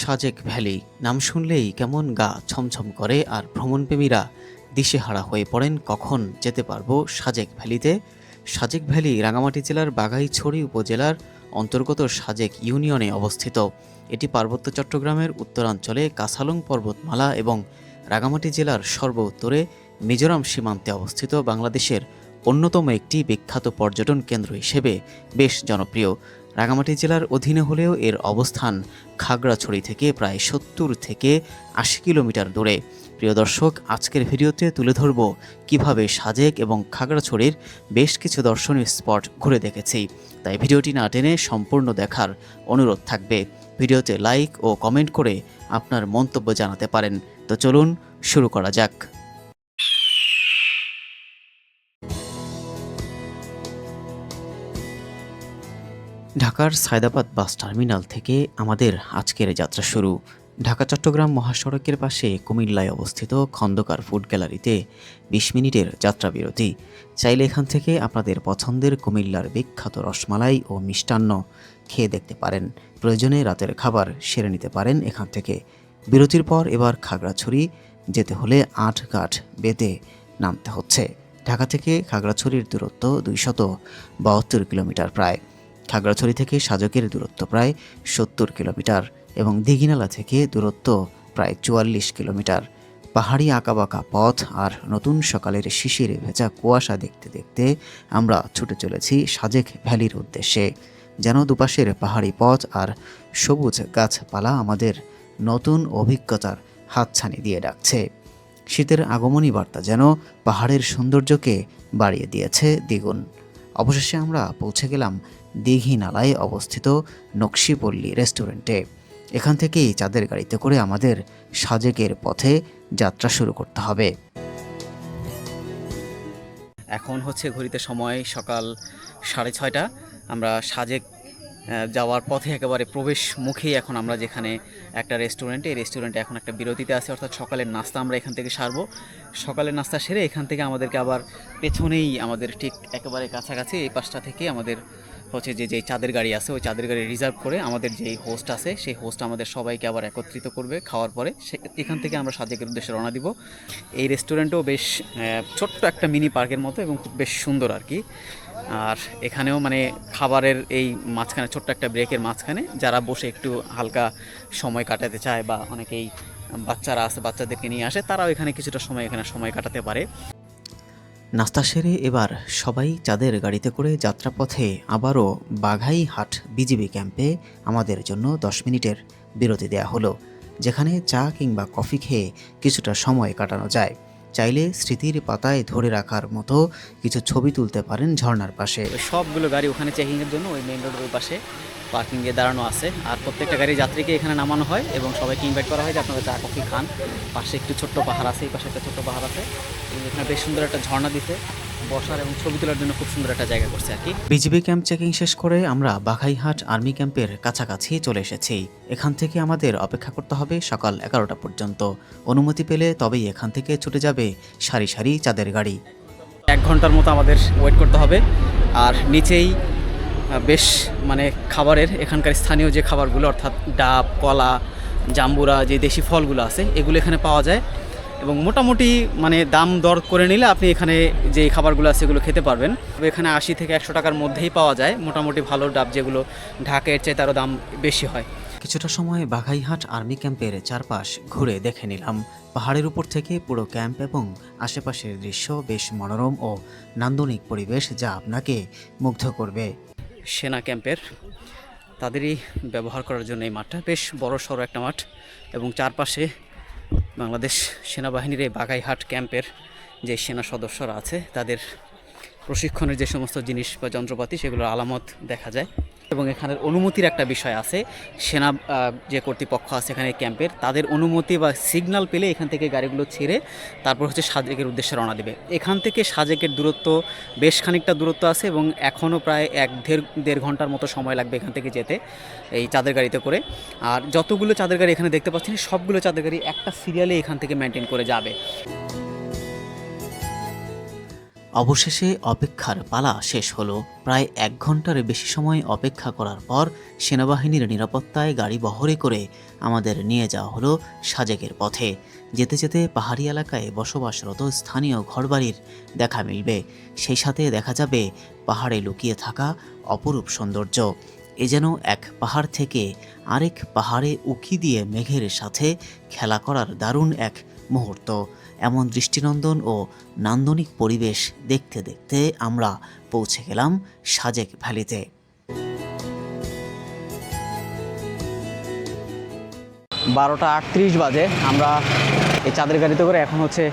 Sajek valley. নাম শুনলেই কেমন গা ছমছম করে আর ভ্রমণপ্রেমীরা দিশেহারা হয়ে পড়েন কখন যেতে পারব সাজেক ভ্যালিতে? সাজেক ভ্যালি রাঙামাটি জেলার বাঘাইছড়ি উপজেলার অন্তর্গত সাজেক ইউনিয়নে অবস্থিত। এটি পার্বত্য চট্টগ্রামের উত্তরাঞ্চলে কাসালং পর্বতমালা এবং রাঙামাটি জেলার সর্ব উত্তরে মিজোরাম সীমান্তে অবস্থিত বাংলাদেশের অন্যতম একটি বিখ্যাত পর্যটন কেন্দ্র হিসেবে বেশ জনপ্রিয়। রাঙামাটি জেলার অধীনে হলেও এর অবস্থান খাগড়াছড়ি থেকে প্রায় সত্তর থেকে আশি কিলোমিটার দূরে। প্রিয় দর্শক, আজকের ভিডিওতে তুলে ধরব কীভাবে সাজেক এবং খাগড়াছড়ির বেশ কিছু দর্শনীয় স্পট ঘুরে দেখেছি। তাই ভিডিওটি না টেনে সম্পূর্ণ দেখার অনুরোধ থাকবে। ভিডিওতে লাইক ও কমেন্ট করে আপনার মন্তব্য জানাতে পারেন। তো চলুন শুরু করা যাক। ঢাকার সায়দাবাদ বাস টার্মিনাল থেকে আমাদের আজকের যাত্রা শুরু। ঢাকা, চট্টগ্রাম মহাসড়কের পাশে কুমিল্লায় অবস্থিত খন্দকার ফুড গ্যালারিতে বিশ মিনিটের যাত্রা বিরতি। চাইলে এখান থেকে আপনাদের পছন্দের কুমিল্লার বিখ্যাত রসমালাই ও মিষ্টান্ন খেয়ে দেখতে পারেন। প্রয়োজনে রাতের খাবার সেরে নিতে পারেন এখান থেকে। বিরতির পর এবার খাগড়াছড়ি যেতে হলে আট ঘাট বেতে নামতে হচ্ছে। ঢাকা থেকে খাগড়াছড়ির দূরত্ব দুইশত বাহাত্তর কিলোমিটার প্রায়। খাগড়াছড়ি থেকে সাজকের দূরত্ব প্রায় সত্তর কিলোমিটার এবং দিঘিনালা থেকে দূরত্ব প্রায় চুয়াল্লিশ কিলোমিটার। পাহাড়ি আঁকাবাঁকা পথ আর নতুন সকালের শিশিরে ভেজা কুয়াশা দেখতে দেখতে আমরা ছুটে চলেছি সাজেক ভ্যালির উদ্দেশ্যে। যেন দুপাশের পাহাড়ি পথ আর সবুজ গাছপালা আমাদের নতুন অভিজ্ঞতার হাতছানি দিয়ে ডাকছে। শীতের আগমনী বার্তা যেন পাহাড়ের সৌন্দর্যকে বাড়িয়ে দিয়েছে দ্বিগুণ। অবশেষে আমরা পৌঁছে গেলাম দিঘি নালায় অবস্থিত নকশিপল্লী রেস্টুরেন্টে। এখান থেকেই চাঁদের গাড়িতে করে আমাদের সাজেকের পথে যাত্রা শুরু করতে হবে। এখন হচ্ছে ঘড়িতে সময় সকাল সাড়ে ছয়টা। আমরা সাজেক যাওয়ার পথে একেবারে প্রবেশ মুখেই এখন আমরা যেখানে একটা রেস্টুরেন্টে, এই রেস্টুরেন্টে এখন একটা বিরতিতে আছে, অর্থাৎ সকালের নাস্তা আমরা এখান থেকে সারবো। সকালের নাস্তা সেরে এখান থেকে আমাদেরকে আবার পেছনেই আমাদের ঠিক একেবারে কাছাকাছি, এই পাশটা থেকে আমাদের হচ্ছে যে যে চাঁদের গাড়ি আছে, ওই চাঁদের গাড়ি রিজার্ভ করে আমাদের যেই হোস্ট আছে, সেই হোস্ট আমাদের সবাইকে আবার একত্রিত করবে খাওয়ার পরে। সে, এখান থেকে আমরা সাজেকের উদ্দেশ্যে রওনা দিব। এই রেস্টুরেন্টও বেশ ছোট্ট একটা মিনি পার্কের মতো এবং খুব বেশ সুন্দর আর কি। আর এখানেও মানে খাবারের এই মাঝখানে, ছোট্ট একটা ব্রেকের মাঝখানে যারা বসে একটু হালকা সময় কাটাতে চায় বা অনেকেই বাচ্চারা আছে, বাচ্চাদেরকে নিয়ে আসে, তারাও এখানে কিছুটা সময় এখানে সময় কাটাতে পারে। নাস্তা সেরে এবার সবাই চাঁদের গাড়িতে করে যাত্রাপথে আবারও বাঘাইহাট বিজিবি ক্যাম্পে আমাদের জন্য দশ মিনিটের বিরতি দেয়া হলো, যেখানে চা কিংবা কফি খেয়ে কিছুটা সময় কাটানো যায়। চাইলে স্মৃতির পাতায় ধরে রাখার মতো কিছু ছবি তুলতে পারেন ঝর্নার পাশে। সবগুলো গাড়ি ওখানে চেকিংয়ের জন্য, ওই মেইন রোডের পাশে। পার্কিংয়ে দাঁড়ানো আছে। আর প্রত্যেকটা গাড়ির যাত্রীকে এখানে নামানো হয় এবং সবাইকে ইনভাইট করা হয় যে আপনারা চা কফি খান। পাশে একটু ছোট্ট পাহাড় আছে এই পাশে একটা ছোট্ট পাহাড় আছে। এখানে বেশ সুন্দর একটা ঝর্ণা দিতে বসার এবং ছবি তোলার জন্য খুব সুন্দর একটা জায়গা করছে আর কি। বিজিবি ক্যাম্প চেকিং শেষ করে আমরা বাঘাইহাট আর্মি ক্যাম্পের কাছাকাছি চলে এসেছি। এখান থেকে আমাদের অপেক্ষা করতে হবে সকাল এগারোটা পর্যন্ত। অনুমতি পেলে তবেই এখান থেকে ছুটে যাবে সারি সারি চাঁদের গাড়ি। এক ঘণ্টার মতো আমাদের ওয়েট করতে হবে। আর নিচেই বেশ মানে খাবারের এখানকার স্থানীয় যে খাবারগুলো, অর্থাৎ ডাব, কলা, জাম্বুরা, যে দেশি ফলগুলো আছে, এগুলো এখানে পাওয়া যায়। এবং মোটামুটি মানে দাম দর করে নিলে আপনি এখানে যে খাবারগুলো আছে সেগুলো খেতে পারবেন। এখানে আশি থেকে একশো টাকার মধ্যেই পাওয়া যায়। মোটামুটি ভালো ডাব যেগুলো ঢাকের চেয়ে তারও দাম বেশি হয়। কিছুটা সময় বাঘাইহাট আর্মি ক্যাম্পের চারপাশ ঘুরে দেখে নিলাম। পাহাড়ের উপর থেকে পুরো ক্যাম্প এবং আশেপাশের দৃশ্য বেশ মনোরম ও নান্দনিক পরিবেশ যা আপনাকে মুগ্ধ করবে। সেনা ক্যাম্পের। তাদেরই ব্যবহার করার জন্য এই মাঠটা বেশ বড় সড়ো একটা মাঠ এবং চারপাশে বাংলাদেশ সেনাবাহিনীর এই বাগাইহাট ক্যাম্পের যে সেনা সদস্যরা আছে, তাদের প্রশিক্ষণের যে সমস্ত জিনিস বা যন্ত্রপাতি, সেগুলোর আলামত দেখা যায়। এবং এখানের অনুমতির একটা বিষয় আছে। সেনা যে কর্তৃপক্ষ আছে এখানে ক্যাম্পের, তাদের অনুমতি বা সিগন্যাল পেলে এখান থেকে গাড়িগুলো ছেড়ে তারপর হচ্ছে সাজেকের উদ্দেশ্যে রওনা দেবে। এখান থেকে সাজেকের দূরত্ব বেশ খানিকটা দূরত্ব আছে এবং এখনও প্রায় এক দেড় দেড় ঘণ্টার মতো সময় লাগবে এখান থেকে যেতে এই চাঁদের গাড়িতে করে। আর যতগুলো চাঁদের গাড়ি এখানে দেখতে পাচ্ছেন, সবগুলো চাঁদের গাড়ি একটা সিরিয়ালে এখান থেকে মেনটেন করে যাবে। অবশেষে অপেক্ষার পালা শেষ হলো। প্রায় এক ঘণ্টার বেশি সময় অপেক্ষা করার পর সেনাবাহিনীর নিরাপত্তায় গাড়ি বহরে করে আমাদের নিয়ে যাওয়া হলো সাজেকের পথে। যেতে যেতে পাহাড়ি এলাকায় বসবাসরত স্থানীয় ঘরবাড়ির দেখা মিলবে। সেই সাথে দেখা যাবে পাহাড়ে লুকিয়ে থাকা অপরূপ সৌন্দর্য। এ যেন এক পাহাড় থেকে আরেক পাহাড়ে উকি দিয়ে মেঘের সাথে খেলা করার দারুণ এক মুহূর্ত। এমন দৃষ্টিনন্দন ও নান্দনিক পরিবেশ দেখতে দেখতে আমরা পৌঁছে গেলাম সাজেক ভ্যালিতে। বারোটা আটত্রিশ বাজে। আমরা এই চাঁদের গাড়িতে করে এখন হচ্ছে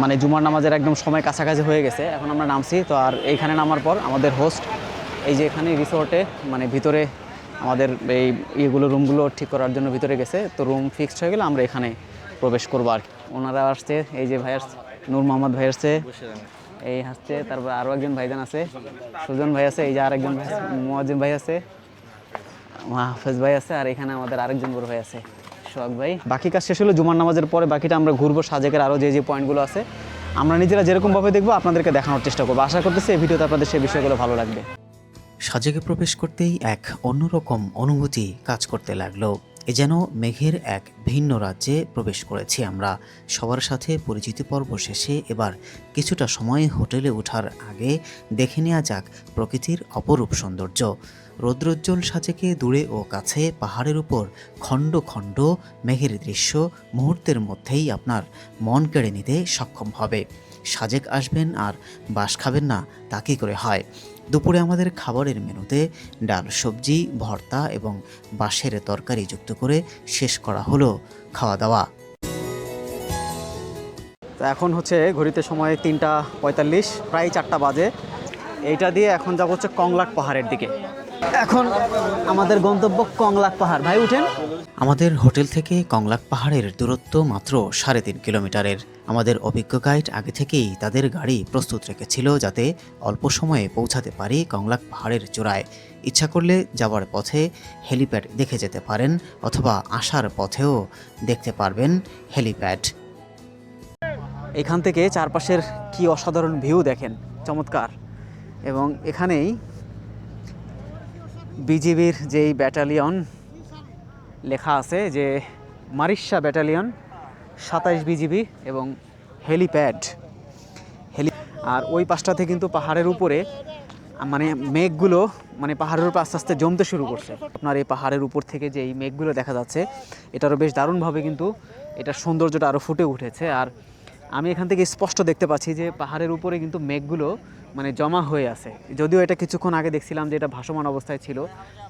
মানে জুমার নামাজের একদম সময় কাছাকাছি হয়ে গেছে। এখন আমরা নামছি, তো আর এইখানে নামার পর আমাদের হোস্ট এই যে এখানে রিসোর্টে মানে ভিতরে আমাদের এই ইয়েগুলো রুমগুলো ঠিক করার জন্য ভিতরে গেছে, তো রুম ফিক্সড হয়ে গেলে আমরা এখানে প্রবেশ করব আর কি। ওনারা আসছে এই যে ভাই আসছে নূর মোহাম্মদ ভাই আসছে এই আসছে তারপর আরও একজন ভাইজান আছে সুজন ভাই আছে এই যে আরেকজন ভাই মোয়াজ্জিম ভাই আছে হাফেজ ভাই আছে আর এখানে আমাদের আরেকজন বড় ভাই আছে সোহাগ ভাই। বাকি কাজ শেষ হলো জুমার নামাজের পরে বাকিটা আমরা ঘুরবো সাজেকের আরও যে যে পয়েন্টগুলো আছে। আমরা নিজেরা যেরকমভাবে দেখব আপনাদেরকে দেখানোর চেষ্টা করব। আশা করতেছি এই ভিডিওতে আপনাদের সেই বিষয়গুলো ভালো লাগবে। সাজেকে প্রবেশ করতেই এক অন্যরকম অনুভূতি কাজ করতে লাগল। এ যেন মেঘের এক ভিন্ন রাজ্যে প্রবেশ করেছি আমরা। সবার সাথে পরিচিতি পর্ব শেষে এবার কিছুটা সময় হোটেলে ওঠার আগে দেখে নেওয়া যাক প্রকৃতির অপরূপ সৌন্দর্য। রৌদ্রোজ্জ্বল সাজেকে দূরে ও কাছে পাহাড়ের উপর খণ্ড খণ্ড মেঘের দৃশ্য মুহূর্তের মধ্যেই আপনার মন কেড়ে নিতে সক্ষম হবে। সাজেক আসবেন আর বাস খাবেন না, তা কী করে হয়? দুপুরে আমাদের খাবারের মেনুতে ডাল সবজি, ভর্তা এবং বাঁশের তরকারি যুক্ত করে শেষ করা হলো খাওয়া দাওয়া তো এখন হচ্ছে ঘড়িতে সময় তিনটা পঁয়তাল্লিশ, প্রায় চারটা বাজে। এইটা দিয়ে এখন যাব হচ্ছে কংলাক পাহাড়ের দিকে। এখন আমাদের গন্তব্য কংলাক পাহাড়। ভাই উঠেন। আমাদের হোটেল থেকে কংলাক পাহাড়ের দূরত্ব মাত্র সাড়ে তিন কিলোমিটারের। আমাদের অভিজ্ঞ গাইড আগে থেকেই তাদের গাড়ি প্রস্তুত রেখেছিল যাতে অল্প সময়ে পৌঁছাতে পারি কংলাক পাহাড়ের চূড়ায়। ইচ্ছা করলে যাওয়ার পথে হেলিপ্যাড দেখে যেতে পারেন অথবা আসার পথেও দেখতে পারবেন হেলিপ্যাড। এখান থেকে চারপাশের কি অসাধারণ ভিউ দেখেন। চমৎকার। এবং এখানেই বিজিবির যেই ব্যাটালিয়ন লেখা আছে যে মারিশা ব্যাটালিয়ন, সাতাইশ বিজিবি এবং হেলিপ্যাড। হেলি আর ওই পাশটাতে কিন্তু পাহাড়ের উপরে মানে মেঘগুলো মানে পাহাড়ের উপর আস্তে আস্তে জমতে শুরু করছে। আপনার এই পাহাড়ের উপর থেকে যে এই মেঘগুলো দেখা যাচ্ছে, এটারও বেশ দারুণভাবে কিন্তু এটার সৌন্দর্যটা আরও ফুটে উঠেছে। আর আমি এখান থেকে স্পষ্ট দেখতে পাচ্ছি যে পাহাড়ের উপরে কিন্তু মেঘগুলো মানে জমা হয়ে আছে। যদিও এটা কিছুক্ষণ আগে দেখছিলাম যে এটা ভাসমান অবস্থায় ছিল।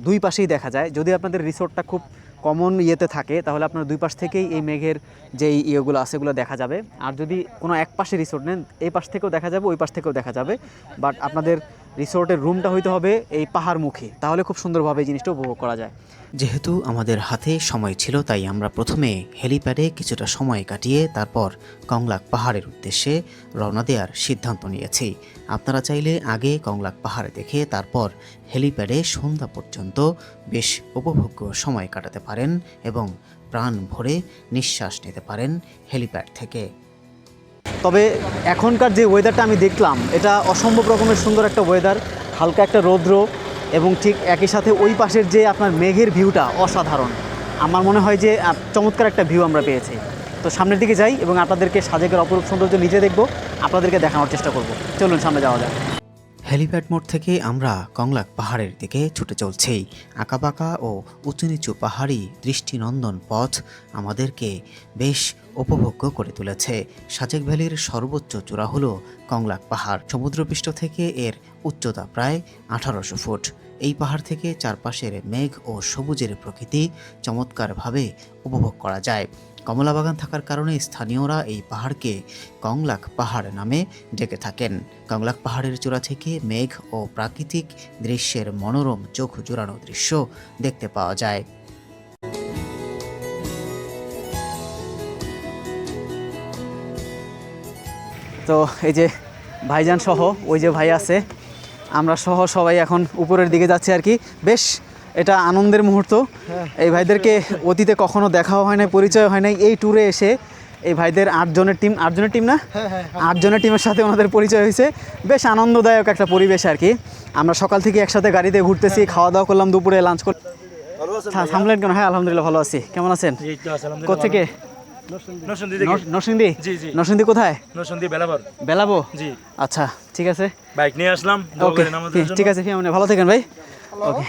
দুই পাশেই দেখা যায়। যদি আপনাদের রিসোর্টটা খুব কমন ইয়েতে থাকে, তাহলে আপনার দুই পাশ থেকেই এই মেঘের যে ইয়েগুলো আছে, এগুলো দেখা যাবে। আর যদি কোনো এক পাশে রিসোর্ট নেন, এই পাশ থেকেও দেখা যাবে, ওই পাশ থেকেও দেখা যাবে। বাট আপনাদের রিসোর্টের রুমটা হইতে হবে এই পাহাড়মুখী, তাহলে খুব সুন্দরভাবে এই জিনিসটা উপভোগ করা যায়। যেহেতু আমাদের হাতে সময় ছিল, তাই আমরা প্রথমে হেলিপ্যাডে কিছুটা সময় কাটিয়ে তারপর কংলাক পাহাড়ের উদ্দেশ্যে রওনা দেওয়ার সিদ্ধান্ত নিয়েছি। আপনারা চাইলে আগে কংলাক পাহাড়ে দেখে তারপর হেলিপ্যাডে সন্ধ্যা পর্যন্ত বেশ উপভোগ্য সময় কাটাতে পারেন এবং প্রাণ ভরে নিঃশ্বাস নিতে পারেন হেলিপ্যাড থেকে। তবে এখনকার যে ওয়েদারটা আমি দেখলাম, এটা অসম্ভব রকমের সুন্দর একটা ওয়েদার হালকা একটা রৌদ্র এবং ঠিক একই সাথে ওই পাশের যে আপনার মেঘের ভিউটা অসাধারণ। আমার মনে হয় যে চমৎকার একটা ভিউ আমরা পেয়েছি। তো সামনের দিকে যাই এবং আপনাদেরকে সাজেকের অপরূপ সৌন্দর্য নিজে দেখব, আপনাদেরকে দেখানোর চেষ্টা করব। চলুন, সামনে যাওয়া যাক। হেলিপ্যাড মোড় থেকে আমরা কংলাক পাহাড়ের দিকে ছুটে চলছি। আঁকাবাঁকা ও উঁচু নিচু পাহাড়ি দৃষ্টিনন্দন পথ আমাদেরকে বেশ উপভোগ্য করে তুলেছে। সাজেক ভ্যালির সর্বোচ্চ চূড়া হলো কংলাক পাহাড়। সমুদ্রপৃষ্ঠ থেকে এর উচ্চতা প্রায় আঠারোশো ফুট। এই পাহাড় থেকে চারপাশের মেঘ ও সবুজের প্রকৃতি চমৎকারভাবে উপভোগ করা যায়। কমলা বাগান থাকার কারণে স্থানীয়রা এই পাহাড়কে কংলাক পাহাড় নামে ডেকে থাকেন। কংলাক পাহাড়ের চূড়া থেকে মেঘ ও প্রাকৃতিক দৃশ্যের মনোরম চোখ জোড়ানো দৃশ্য দেখতে পাওয়া যায়। তো এই যে ভাইজান সহ, ওই যে ভাই আছে, আমরা সহ সবাই এখন উপরের দিকে যাচ্ছি আর কি। বেশ এটা আনন্দের মুহূর্ত। এই ভাইদেরকে অতীতে কখনো দেখাও হয় নাই পরিচয় হয় নাই। এই ট্যুরে এসে এই ভাইদের আটজনের টিম আটজনের টিম না? আটজনের টিমের সাথে ওনাদের পরিচয় হয়েছে। বেশ আনন্দদায়ক একটা পরিবেশ আর কি। আমরা সকাল থেকে একসাথে গাড়িতে ঘুরতেছি খাওয়া দাওয়া করলাম দুপুরে লাঞ্চ করলাম থামলেন কেন? হ্যাঁ আলহামদুলিল্লাহ ভালো আছি। কেমন আছেন? কোথেকে নরসিংদী। নরসিংদী কোথায়? নরসিংদী বেলাবার। বেলাবো? জি। আচ্ছা ঠিক আছে। বাইক নিয়ে আসলাম ঠিক আছে ভালো থাকেন ভাই। ওকে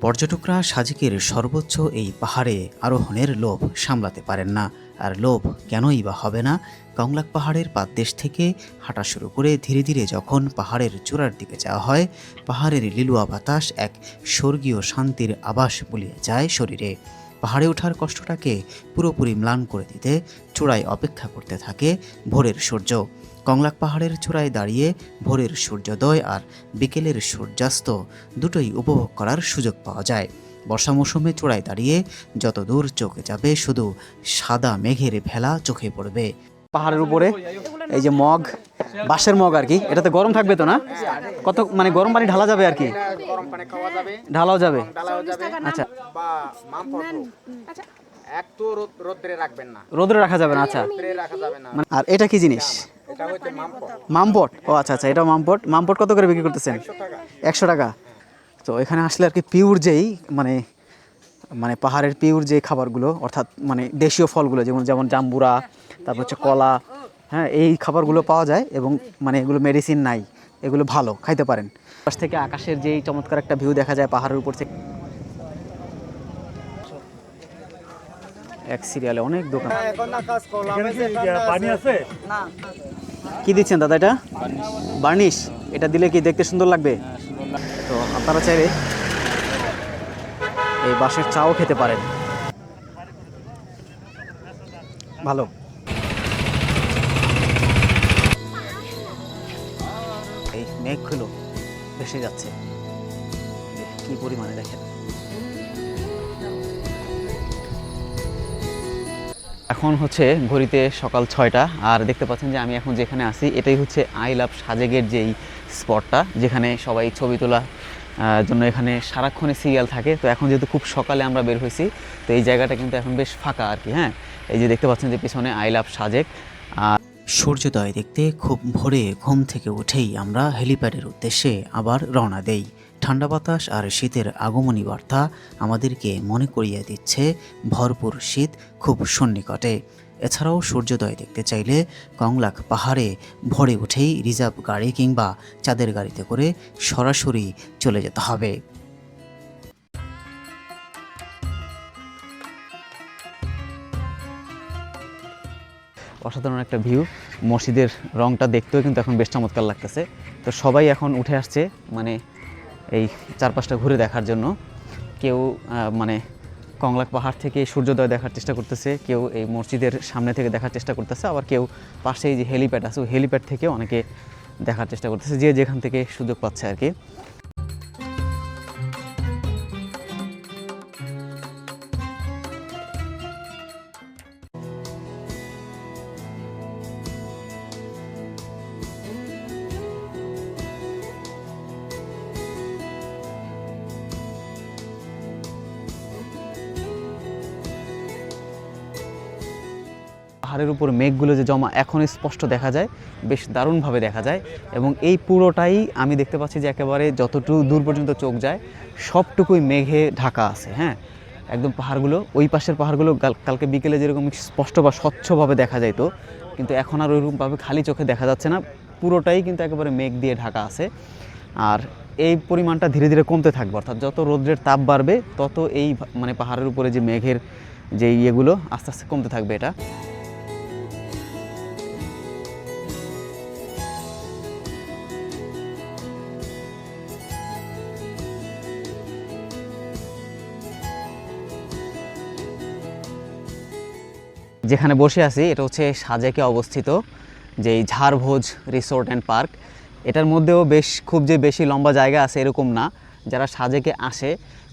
পর্যটকরা সাজিকের সর্বোচ্চ এই পাহাড়ে আরোহণের লোভ সামলাতে পারেন না। আর লোভ কেনই বা হবে না? কংলাক পাহাড়ের পাদদেশ থেকে হাঁটা শুরু করে ধীরে ধীরে যখন পাহাড়ের চূড়ার দিকে যাওয়া হয়, পাহাড়ের লিলুয়া বাতাস এক স্বর্গীয় শান্তির আবাস বলিয়ে যায় শরীরে। পাহাড়ে ওঠার কষ্টটাকে পুরোপুরি ম্লান করে দিতে, চূড়ায় অপেক্ষা করতে থাকে ভোরের সূর্য। কংলাক পাহাড়ের চূড়ায় দাঁড়িয়ে ভোরের সূর্যোদয় আর বিকেলের সূর্যাস্ত দুটোই উপভোগ করার সুযোগ পাওয়া যায়। বর্ষা মৌসুমে চূড়ায় দাঁড়িয়ে যত দূর চোখে যাবে শুধু সাদা মেঘের ভেলা চোখে পড়বে। পাহাড়ের উপরে এই যে মগ বাঁশের মগ আর কি এটাতে গরম থাকবে তো না? কত মানে গরম পানি ঢালা যাবে আর কি? গরম পানি খাওয়া যাবে ঢালাও যাবে। আচ্ছা। বা এক তো রোদ্রে রাখবেন না। রোদে রাখা যাবে না আচ্ছা। রোদ্রে রাখা যাবে না। মানে- আর এটা কি জিনিস? মামপট। ও আচ্ছা আচ্ছা এটা মামপট। মামপট কত করে বিক্রি করতেছেন? একশো টাকা। তো এখানে আসলে আর কি পিওর যেই মানে মানে পাহাড়ের পিওর যে খাবারগুলো অর্থাৎ মানে দেশীয় ফলগুলো যেমন যেমন জাম্বুরা তারপর হচ্ছে কলা হ্যাঁ এই খাবারগুলো পাওয়া যায় এবং মানে এগুলো মেডিসিন নাই এগুলো ভালো খাইতে পারেন। পাশ থেকে আকাশের যেই চমৎকার একটা ভিউ দেখা যায় পাহাড়ের উপর থেকে। এক সিরিয়ালে অনেক দোকান। এখানে কি পানি আছে? কি দিচ্ছেন দাদা এটা? বার্নিশ। এটা দিলে কি দেখতে সুন্দর লাগবে? তো আপনারা চাইলে এই বাঁশের চাও খেতে পারেন। ভালো। এই মেঘগুলো ভেসে যাচ্ছে। কি পরিমাণে দেখেন। এখন হচ্ছে ঘড়িতে সকাল ছয়টা, আর দেখতে পাচ্ছেন যে আমি এখন যেখানে আছি, এটাই হচ্ছে আই লাভ সাজেগের যেই স্পটটা, যেখানে সবাই ছবি তোলা জন্য এখানে সারাক্ষণে সিরিয়াল থাকে। তো এখন যেহেতু খুব সকালে আমরা বের হয়েছি, তো এই জায়গাটা কিন্তু এখন বেশ ফাঁকা আর কি হ্যাঁ? এই যে দেখতে পাচ্ছেন যে পিছনে আই লাভ সাজেক, আর সূর্যোদয় দেখতে খুব ভোরে ঘুম থেকে উঠেই আমরা হেলিপ্যাডের উদ্দেশ্যে আবার রওনা দেই। ঠান্ডা বাতাস আর শীতের আগমনী বার্তা আমাদেরকে মনে করিয়ে দিচ্ছে ভরপুর শীত খুব সন্নিকটে। এছাড়াও সূর্যোদয় দেখতে চাইলে কংলাক পাহাড়ে ভরে উঠেই রিজার্ভ গাড়ি কিংবা চাঁদের গাড়িতে করে সরাসরি চলে যেতে হবে। অসাধারণ একটা ভিউ। মসজিদের রংটা দেখতেও কিন্তু এখন বেশ চমৎকার লাগতেছে। তো সবাই এখন উঠে আসছে মানে এই চারপাশটা ঘুরে দেখার জন্য। কেউ মানে কংলাক পাহাড় থেকে সূর্যোদয় দেখার চেষ্টা করতেছে, কেউ এই মসজিদের সামনে থেকে দেখার চেষ্টা করতেছে, আবার কেউ পাশেই যে হেলিপ্যাড আছে, ওই হেলিপ্যাড থেকে অনেকে দেখার চেষ্টা করতেছে, যে যেখান থেকে সুযোগ পাচ্ছে আর কি। মেঘগুলো যে জমা এখন স্পষ্ট দেখা যায়, বেশ দারুণভাবে দেখা যায় এবং এই পুরোটাই আমি দেখতে পাচ্ছি যে একেবারে যতটুকু দূর পর্যন্ত চোখ যায়, সবটুকুই মেঘে ঢাকা আছে হ্যাঁ? একদম পাহাড়গুলো, ওই পাশের পাহাড়গুলো কালকে বিকেলে যেরকম স্পষ্ট বা স্বচ্ছভাবে দেখা যাইতো, কিন্তু এখন আর ওইরকমভাবে খালি চোখে দেখা যাচ্ছে না, পুরোটাই কিন্তু একেবারে মেঘ দিয়ে ঢাকা আছে। আর এই পরিমাণটা ধীরে ধীরে কমতে থাকবে, অর্থাৎ যত রৌদ্রের তাপ বাড়বে, তত এই মানে পাহাড়ের উপরে যে মেঘের যে ইয়েগুলো, আস্তে আস্তে কমতে থাকবে এটা। যেখানে বসে আছি, এটা হচ্ছে সাজেকে অবস্থিত যে ঝাড়ভোজ রিসোর্ট অ্যান্ড পার্ক। এটার মধ্যেও বেশ, খুব যে বেশি লম্বা জায়গা আছে এরকম না। যারা সাজেকে আসে,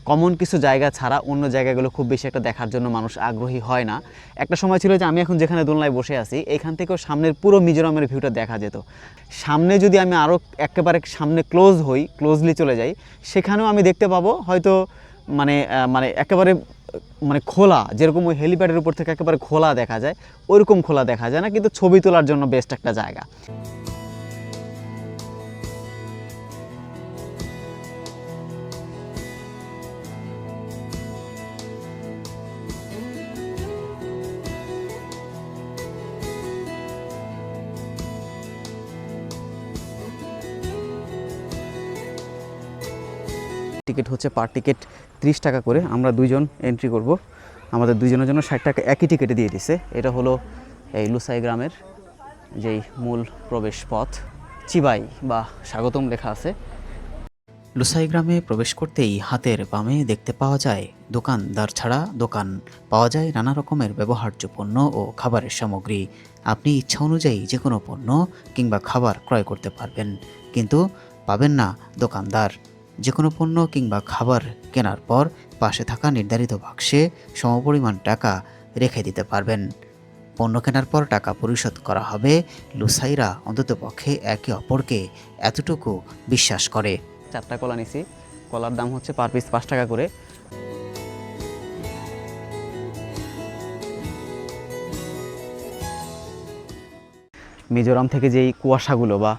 কমন কিছু জায়গা ছাড়া অন্য জায়গাগুলো খুব বেশি একটা দেখার জন্য মানুষ আগ্রহী হয় না। একটা সময় ছিল যে আমি এখন যেখানে দোলনায় বসে আছি, এখান থেকেও সামনের পুরো মিজোরামের ভিউটা দেখা যেত। সামনে যদি আমি আরও একেবারে সামনে ক্লোজ হই, ক্লোজলি চলে যাই, সেখানেও আমি দেখতে পাবো হয়তো মানে মানে একেবারে মানে খোলা, যেরকম ওই হেলিপ্যাডের উপর থেকে একেবারে খোলা দেখা যায়, ওইরকম খোলা দেখা যায় না, কিন্তু ছবি তোলার জন্য বেস্ট একটা জায়গা। টিকিট হচ্ছে পার টিকিট ত্রিশ টাকা করে। আমরা দুইজন এন্ট্রি করব। আমাদের দুইজনের জন্য ষাট টাকা একই টিকিটে দিয়ে দিছে। এটা হলো এই লুসাই গ্রামের যেই মূল প্রবেশ পথ। চিবাই বা স্বাগতম লেখা আছে। লুসাই গ্রামে প্রবেশ করতেই হাতের বামে দেখতে পাওয়া যায় দোকানদার ছাড়া দোকান। পাওয়া যায় নানা রকমের ব্যবহার্য পণ্য ও খাবারের সামগ্রী। আপনি ইচ্ছা অনুযায়ী যে কোনো পণ্য কিংবা খাবার ক্রয় করতে পারবেন, কিন্তু পাবেন না দোকানদার। যে কোনো পণ্য কিংবা খাবার কেনার পর পাশে থাকা নির্ধারিত বাক্সে সমপরিমাণ টাকা রেখে দিতে পারবেন। পণ্য কেনার পর টাকা পরিশোধ করা হবে। লুসাইরা অন্ততপক্ষে একে অপরকে এতটুকু বিশ্বাস করে। চারটা কলা নিছি। কলার দাম হচ্ছে পার পিস পাঁচ টাকা করে। মিজোরাম থেকে যেই কুয়াশাগুলো বা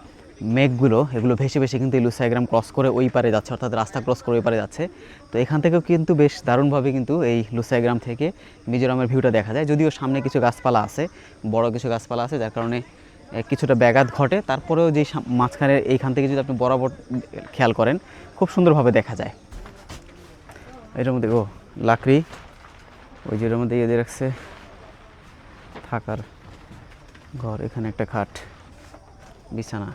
মেঘগুলো, এগুলো ভেসে ভেসে কিন্তু লুসাইগ্রাম ক্রস করে ওই পারে যাচ্ছে, অর্থাৎ রাস্তা ক্রস করে ওই পারে যাচ্ছে। তো এখান থেকেও কিন্তু বেশ দারুণভাবে কিন্তু এই লুসাইগ্রাম থেকে মিজোরামের ভিউটা দেখা যায়। যদিও সামনে কিছু গাছপালা আছে, বড় কিছু গাছপালা আছে, যার কারণে কিছুটা ব্যাঘাত ঘটে। তারপরেও যে মাঝখানে এইখান থেকে যদি আপনি বরাবর খেয়াল করেন, খুব সুন্দরভাবে দেখা যায়। এটার মধ্যে, ও, লাকড়ি। ওই যেটার মধ্যে ইয়ে রাখছে, থাকার ঘর। এখানে একটা খাট, বিছানা।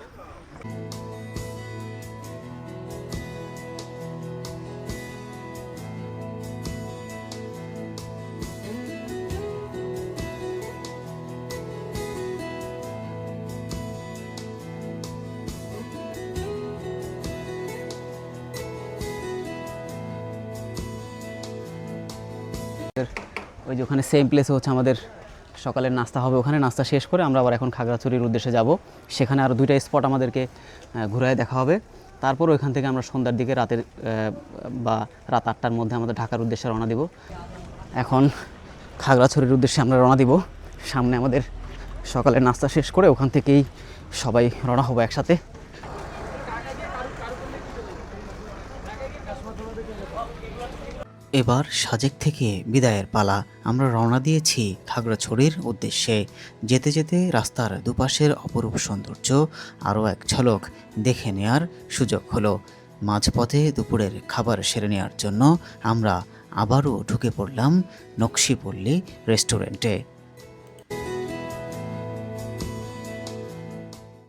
ওই যে ওখানে সেম প্লেসে হচ্ছে আমাদের সকালের নাস্তা হবে, ওখানে নাস্তা শেষ করে আমরা আবার এখন খাগড়াছড়ির উদ্দেশ্যে যাব। সেখানে আরও দুইটা স্পট আমাদেরকে ঘুরায় দেখা হবে। তারপর ওইখান থেকে আমরা সন্ধ্যার দিকে রাতের বা রাত আটটার মধ্যে আমাদের ঢাকার উদ্দেশ্যে রওনা দিব। এখন খাগড়াছড়ির উদ্দেশ্যে আমরা রওনা দিব। সামনে আমাদের সকালের নাস্তা শেষ করে ওখান থেকেই সবাই রওনা হব একসাথে। এবার সাজেক থেকে বিদায়ের পালা। আমরা রওনা দিয়েছি খাগড়াছড়ির উদ্দেশ্যে। যেতে যেতে রাস্তার দুপাশের অপরূপ সৌন্দর্য, আরও এক ঝলক দেখে নেয়ার সুযোগ হলো। মাঝপথে দুপুরের খাবার সেরে নেওয়ার জন্য আমরা আবারও ঢুকে পড়লাম নকশিপল্লী রেস্টুরেন্টে।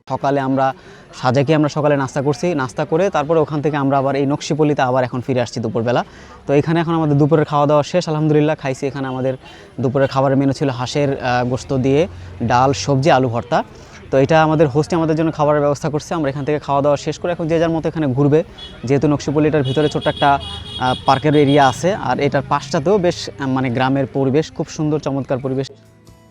সকালে আমরা সাজেকে আমরা সকালে নাস্তা করছি, নাস্তা করে তারপরে ওখান থেকে আমরা আবার এই নকশিপল্লিতে আবার এখন ফিরে আসছি দুপুরবেলা। তো এখানে এখন আমাদের দুপুরের খাওয়া দাওয়া শেষ, আলহামদুলিল্লাহ খাইছি। এখানে আমাদের দুপুরের খাবারের মেনু ছিল হাঁসের গোশত দিয়ে ডাল, সবজি, আলু ভর্তা। তো এটা আমাদের হোস্টে আমাদের জন্য খাবারের ব্যবস্থা করছে। আমরা এখান থেকে খাওয়া দাওয়া শেষ করে এখন যে যার মতো এখানে ঘুরবে। যেহেতু নকশিপল্লিটার ভিতরে ছোট্ট একটা পার্কের এরিয়া আছে। আর এটার পাশটাতেও বেশ মানে গ্রামের পরিবেশ, খুব সুন্দর, চমৎকার পরিবেশ।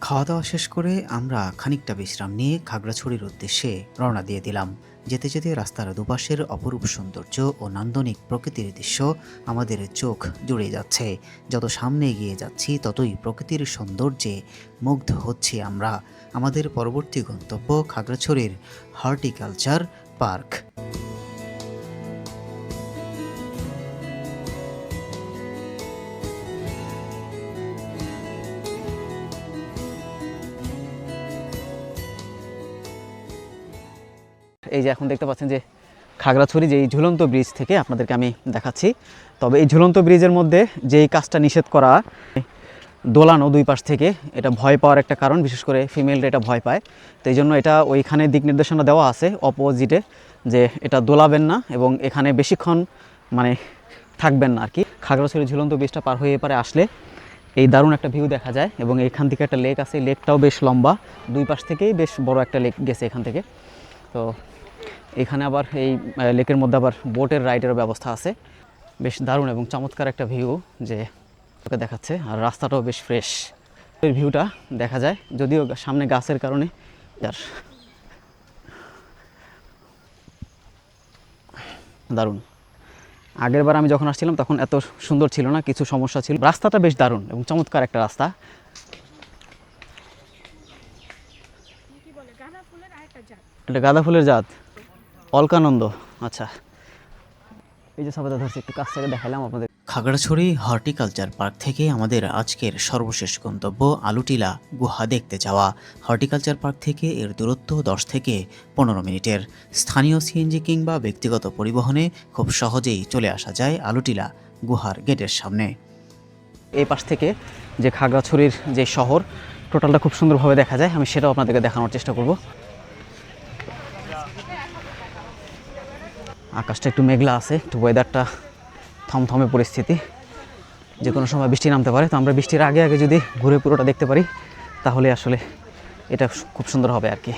খাওয়া দাওয়া শেষ করে আমরা খানিকটা বিশ্রাম নিয়ে খাগড়াছড়ির উদ্দেশ্যে রওনা দিয়ে দিলাম। যেতে যেতে রাস্তার দুপাশের অপরূপ সৌন্দর্য ও নান্দনিক প্রকৃতির দৃশ্য আমাদের চোখ জুড়ে যাচ্ছে। যত সামনে এগিয়ে যাচ্ছি, ততই প্রকৃতির সৌন্দর্যে মুগ্ধ হচ্ছি আমরা। আমাদের পরবর্তী গন্তব্য খাগড়াছড়ির হর্টিকালচার পার্ক। এই যে এখন দেখতে পাচ্ছেন যে খাগড়াছড়ি যে এই ঝুলন্ত ব্রিজ থেকে আপনাদেরকে আমি দেখাচ্ছি। তবে এই ঝুলন্ত ব্রিজের মধ্যে যেই কাজটা নিষেধ করা, দোলানো দুই পাশ থেকে, এটা ভয় পাওয়ার একটা কারণ, বিশেষ করে ফিমেলরা এটা ভয় পায়। তো এই জন্য এটা ওইখানে দিক নির্দেশনা দেওয়া আছে অপোজিটে যে এটা দোলাবেন না এবং এখানে বেশিক্ষণ মানে থাকবেন না আর কি। খাগড়াছড়ি ঝুলন্ত ব্রিজটা পার হয়ে এপারে আসলে এই দারুণ একটা ভিউ দেখা যায় এবং এখান থেকে একটা লেক আছে লেকটাও বেশ লম্বা, দুই পাশ থেকেই বেশ বড় একটা লেক গেছে এখান থেকে। তো এখানে আবার এই লেকের মধ্যে আবার বোটের রাইডেরও ব্যবস্থা আছে। বেশ দারুণ এবং চমৎকার একটা ভিউ যে ওকে দেখাচ্ছে আর রাস্তাটাও বেশ ফ্রেশ। এর ভিউটা দেখা যায় যদিও সামনে গাছের কারণে আর দারুণ। আগের বার আমি যখন আসছিলাম তখন এত সুন্দর ছিল না কিছু সমস্যা ছিল। রাস্তাটা বেশ দারুণ এবং চমৎকার একটা রাস্তা। এটা গাঁদা ফুলের জাত। অলকানন্দ। আচ্ছা। এই যে সবাই ধরছি, একটু কাছ থেকে দেখালাম আপনাদের। খাগড়াছড়ি হর্টিকালচার পার্ক থেকে আমাদের আজকের সর্বশেষ গন্তব্য আলুটিলা গুহা দেখতে যাওয়া। হর্টিকালচার পার্ক থেকে এর দূরত্ব দশ থেকে পনেরো মিনিটের। স্থানীয় সিএনজি কিংবা ব্যক্তিগত পরিবহনে খুব সহজেই চলে আসা যায় আলুটিলা গুহার গেটের সামনে। এই পাশ থেকে যে খাগড়াছড়ির যে শহর, টোটালটা খুব সুন্দরভাবে দেখা যায়, আমি সেটাও আপনাদেরকে দেখানোর চেষ্টা করব। আকাশটা একটু মেঘলা আছে, একটু ওয়েদারটা থমথমে পরিস্থিতি। যে কোনো সময় বৃষ্টি নামতে পারে, তো আমরা বৃষ্টির আগে আগে যদি ঘুরে পুরোটা দেখতে পারি, তাহলে আসলে এটা খুব সুন্দর হবে আর কি।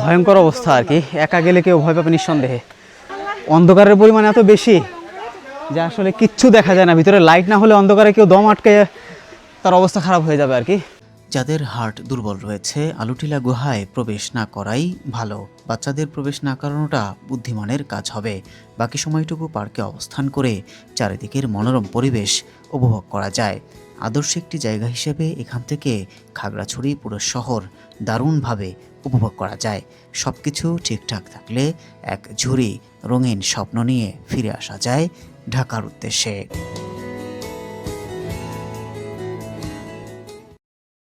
ভয়ঙ্কর অবস্থা আর কি। একা গেলে কেউ ভয় পাবে নিঃসন্দেহে। অন্ধকারের পরিমাণ এত বেশি যে আসলে কিচ্ছু দেখা যায় না। ভিতরে লাইট না হলে অন্ধকারে কেউ দম আটকে তার অবস্থা খারাপ হয়ে যাবে আর কি। যাদের হার্ট দুর্বল রয়েছে, আলুটিলা গুহায় প্রবেশ না করাই ভালো। বাচ্চাদের প্রবেশ না করানোটা বুদ্ধিমানের কাজ হবে। বাকি সময়টুকু পার্কে অবস্থান করে চারিদিকের মনোরম পরিবেশ উপভোগ করা যায়। আদর্শ একটি জায়গা হিসেবে এখান থেকে খাগড়াছড়ি পুরো শহর দারুণভাবে উপভোগ করা যায়। সব কিছু ঠিকঠাক থাকলে এক ঝুড়ি রঙিন স্বপ্ন নিয়ে ফিরে আসা যায় ঢাকার উদ্দেশ্যে।